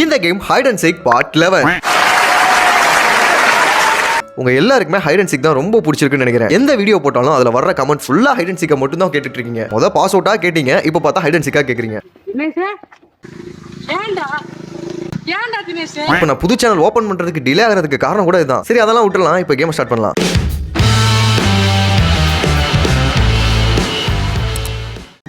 இந்த game hide and seek part eleven உங்க எல்லாருக்குமே ஹைட் அண்ட் சீக் தான் ரொம்ப பிடிச்சிருக்குன்னு நினைக்கிறேன். எந்த வீடியோ போட்டாலும் அதுல வர்ற கமெண்ட் ஃபுல்லா ஹைட் அண்ட் சீக்கை மட்டும் தான் கேட்டுட்டு இருக்கீங்க முத பாஸ் அவுட்டா கேட்டீங்க இப்போ பார்த்தா ஹைட் அண்ட் சீக்கா கேக்குறீங்க. இப்போ நான் புது சேனல் ஓபன் பண்றதுக்கு டிலே ஆகிறதுக்கு காரணம் கூட இதுதான். சரி அதெல்லாம் விட்டுறலாம். இப்போ கேம் ஸ்டார்ட் பண்ணலாம்.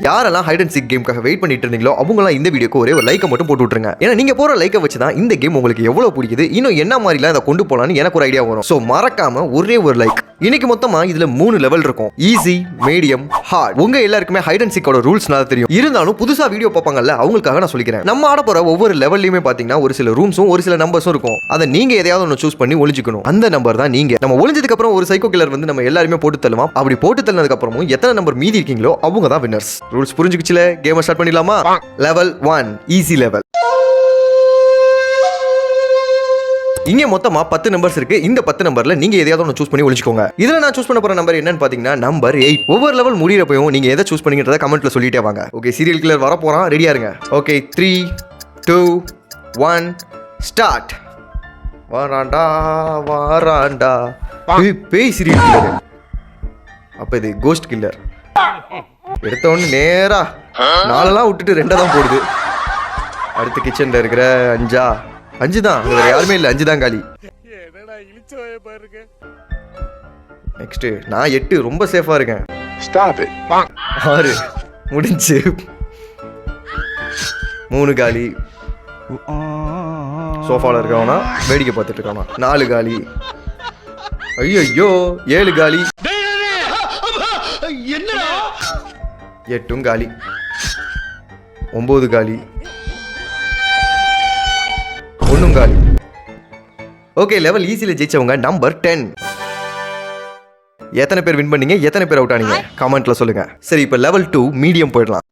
யாரெல்லாம் ஹைட் அண்ட் சீக் கேமுக்காக வெயிட் பண்ணிட்டு இருந்தீங்களோ அவங்களாம் இந்த வீடியோக்கு ஒரே ஒரு லைக்கை மட்டும் போட்டு விட்டுருங்க. ஏன்னா நீங்க போற லைக்கை வச்சு தான் இந்த கேம் உங்களுக்கு எவ்வளவு பிடிக்குது இன்னும் என்ன மாதிரிலாம் இதை கொண்டு போகலான்னு எனக்கு ஒரு ஐடியா வரும். ஸோ மறக்காம ஒரே ஒரு லைக் இன்னைக்கு மொத்தமா இதுல மூணு லெவல் இருக்கும். ஈஸி மீடியம் ஹார்ட் உங்க எல்லாருக்குமே ஹைட் அண்ட் சீக்கோட ரூல்ஸ் நல்லா தெரியும். இருந்தாலும் புதுசா வீடியோ பார்ப்பாங்கல்ல அவங்களுக்காக நான் சொல்லிக்கிறேன். நம்ம ஆட போற ஒவ்வொரு லெவல்லையுமே பாத்தீங்கன்னா ஒரு சில ரூம்ஸும் ஒரு சில நம்பர்ஸும் இருக்கும். அதை நீங்க எதையாவது ஒன்று சூஸ் பண்ணி ஒழிஞ்சிக்கணும் அந்த நம்பர் தான் நீங்க. நம்ம ஒழிஞ்சதுக்கு அப்புறம் ஒரு சைக்கோ கிளர் வந்து நம்ம எல்லாருமே போட்டு தள்ளுவோம் அப்படி போட்டு தள்ளினதுக்கு அப்புறமும் எத்தனை நம்பர் மீதி இருக்கீங்களோ அவங்க தான் வின்னர்ஸ் ரூல்ஸ் புரிஞ்சுக்கிச்சுல? கேம் ஸ்டார்ட் பண்ணிடலாமா? லெவல் ஒன் ஈஸி லெவல் இங்க மொத்தமா பத்து நம்பர்ஸ் இருக்கு. இந்த பத்து நம்பர்ல நீங்க எதையாவது ஒன்று சூஸ் பண்ணி ஒழிச்சுக்கோங்க இதுல நான் சூஸ் பண்ண போற நம்பர் என்னன்னு பாத்தீங்கன்னா நம்பர் எயிட் ஒவ்வொரு லெவல் முடியிறப்பையும் நீங்க எதை சூஸ் பண்ணீங்கன்றத கமெண்ட்ல சொல்லிட்டே வாங்க. ஓகே சீரியல் கில்லர் வர போறான் ரெடியா இருங்க. Okay three two one start வாராண்டா வாராண்டா. பேய் சீரியல் கில்லர் அப்ப இது கோஸ்ட் கில்லர் எடுத்த உடனே நேரா நாலெல்லாம் விட்டுட்டு ரெண்டா தான் போடுது. அடுத்து கிச்சன்ல இருக்கிற அஞ்சா? அஞ்சு தான் அங்க வேற யாருமே இல்லை. அஞ்சு தான் காலி நெக்ஸ்ட் நான் எட்டு. ரொம்ப சேஃபா இருக்கேன். Stop it. ஆறு. முடிஞ்சு. மூணு காலி. சோஃபால இருக்கவனா? வேடிக்கை பார்த்துட்டு இருக்கானா நாலு காலி. ஐயோ ஏழு காலி. எட்டும் காலி. ஒன்பது காலி. ஒன்றும் காலி. ஓகே லெவல் ஈஸியில் ஜெயிச்சவங்க நம்பர் டென் எத்தனை பேர் வின் பண்ணீங்க? எத்தனை பேர் அவுட் ஆனீங்க? கமெண்ட்ல சொல்லுங்க. சரி இப்போ லெவல் டூ மீடியம் போயிடலாம்.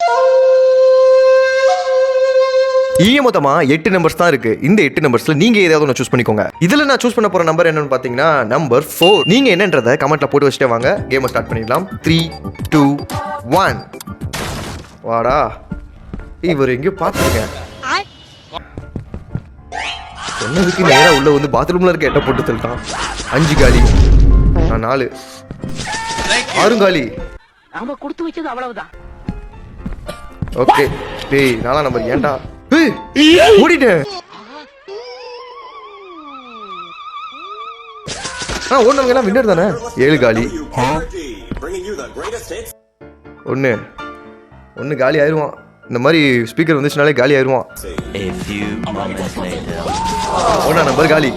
இங்க மொத்தமா எட்டு நம்பர்ஸ் தான் இருக்கு. இந்த எட்டு நம்பர்ஸ்ல நீங்க ஏதாவது ஒன்று சூஸ் பண்ணிக்கோங்க. இதுல நான் சூஸ் பண்ண போற நம்பர் என்னன்னு பாத்தீங்கன்னா நம்பர் ஃபோர் நீங்க என்னன்றத கமெண்ட்ல போட்டு வச்சுட்டே வாங்க. கேமை ஸ்டார்ட் பண்ணிடலாம். த்ரீ டூ ஒன் வாடா. இவர் எங்கேயோ பார்த்துருக்கேன் சொன்னதுக்கு நேரா உள்ள வந்து பாத்ரூம்ல இருக்க எட்ட போட்டு தள்ளிட்டான். அஞ்சு காலி. நான் நாலு. ஆறு காலி. நாம கொடுத்து வச்சது அவ்வளவுதான். ஓகே. டேய் நாலாம் நம்பர். ஏன்டா? ஓடிட்டேன் ஆ ஓடுனவங்க எல்லாம் வின்னர் தானே? ஏழு காலி. ஒன்று ஒன்று காலி ஆயிடுவான் இந்த மாதிரி ஸ்பீக்கர் வந்துச்சுனாலே காலி ஆயிடுவான். ஒன்றா நம்பர் காலி.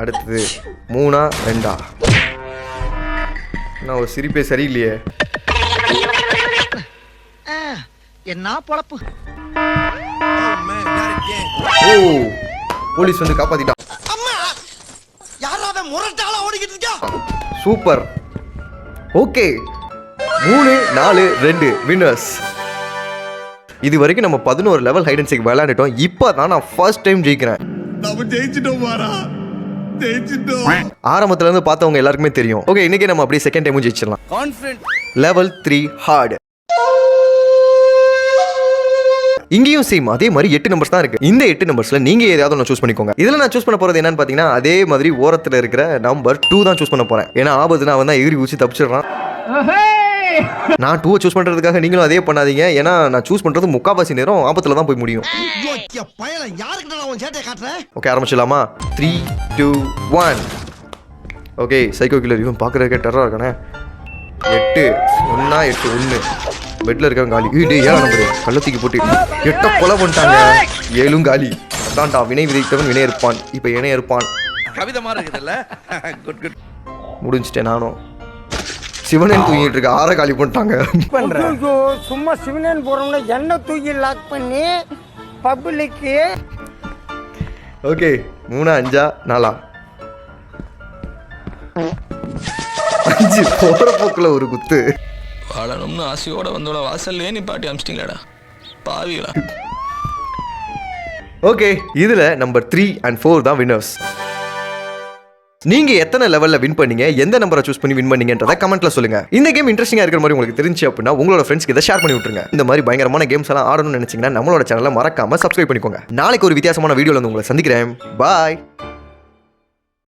அடுத்தது மூணா ரெண்டா? நான் ஒரு சிரிப்பே சரியில்லையே. என்ன பொழப்பு? ஓ போலீஸ் வந்து காப்பாத்திட்டான். சூப்பர். ஓகே. மூணு நாலு ரெண்டு வின்னர்ஸ் இது வரைக்கும் நம்ம பதினோரு லெவல் ஹைட் அண்ட் சீக் விளையாண்டுட்டோம். இப்போ தான் நான் ஃபர்ஸ்ட் டைம் ஜெயிக்கிறேன். நம்ம ஜெயிச்சிட்டோம் ஜெயிச்சிட்டோம். ஆரம்பத்துல இருந்து பார்த்தவங்க எல்லாருக்குமே தெரியும். ஓகே இன்னைக்கு நம்ம அப்படியே செகண்ட் டைமும் ஜெயிச்சிடலாம். கான்ஃபிடன்ட் லெவல் த்ரீ ஹார்ட் இங்கேயும் சேம் அதே மாதிரி எட்டு நம்பர்ஸ் தான் இருக்கு. இந்த எட்டு நம்பர்ஸ்ல நீங்க ஏதாவது ஒன்று சூஸ் பண்ணிக்கோங்க. இதுல நான் சூஸ் பண்ண போறது என்னன்னு பாத்தீங்கன்னா அதே மாதிரி ஓரத்துல இருக்கிற நம்பர் டூ தான் சூஸ் பண்ண போறேன். ஏன்னா ஆபத்து நான் வந்து எகிரி ஊசி தப்பிச்சிடுறான். நான் டூவை சூஸ் பண்றதுக்காக நீங்களும் அதே பண்ணாதீங்க. ஏன்னா நான் சூஸ் பண்றது முக்காவாசி நேரம் ஆபத்துல தான் போய் முடியும். Okay ஆரம்பிச்சிடலாமா? Three two one okay psycho killer இவன் பார்க்குறதுக்கே டெரராக இருக்கானே. எட்டு ஒன்றா எட்டு ஒன்று பெட்டில் இருக்கான் காலி. டேய் ஏழாம் நம்பரு கள்ளத்தூக்கி போட்டு எட்ட கொலை பண்ணிட்டாங்க. ஏழும் காலி. அதான்டா வினை விதைத்தவன் வினை இருப்பான் இப்போ இணை இருப்பான் கவிதை மாதிரி இருக்குதுல்ல? குட் குட் முடிஞ்சிட்டேன் நானும். சிவனன் தூங்கிட்டு இருக்க. ஆற காலி பண்ணிட்டாங்க. சும்மா சிவனேன் போறோம்னா எண்ணெய் தூக்கி லாக் பண்ணி பப்ளிக்கு ஓகே மூணா அஞ்சா நாலா? அஞ்சு. போகிற போக்கில் ஒரு குத்து. வாழணும்னு ஆசையோட வந்தோட வாசல்லே நீ பாட்டி அமிச்சிட்டீங்களாடா. பாவிகளா. ஓகே இதுல நம்பர் த்ரீ அண்ட் ஃபோர் தான் வின்னர்ஸ் நீங்க எத்தனை லெவல்ல வின் பண்ணீங்க எந்த நம்பரை சூஸ் பண்ணி வின் பண்ணீங்கன்றத கமெண்ட்ல சொல்லுங்க. இந்த கேம் இன்ட்ரெஸ்டிங்கா இருக்கிற மாதிரி உங்களுக்கு தெரிஞ்சு அப்படின்னா உங்களோட ஃப்ரெண்ட்ஸ்க்கு இதை ஷேர் பண்ணி விட்டுருங்க. இந்த மாதிரி பயங்கரமான கேம்ஸ் எல்லாம் ஆடணும்னு நினைச்சீங்கன்னா நம்மளோட சேனலை மறக்காம சப்ஸ்கிரைப் பண்ணிக்கோங்க. நாளைக்கு ஒரு வித்தியாசமான வீடியோல வந்து உங்களை சந்திக்கிறேன். பாய்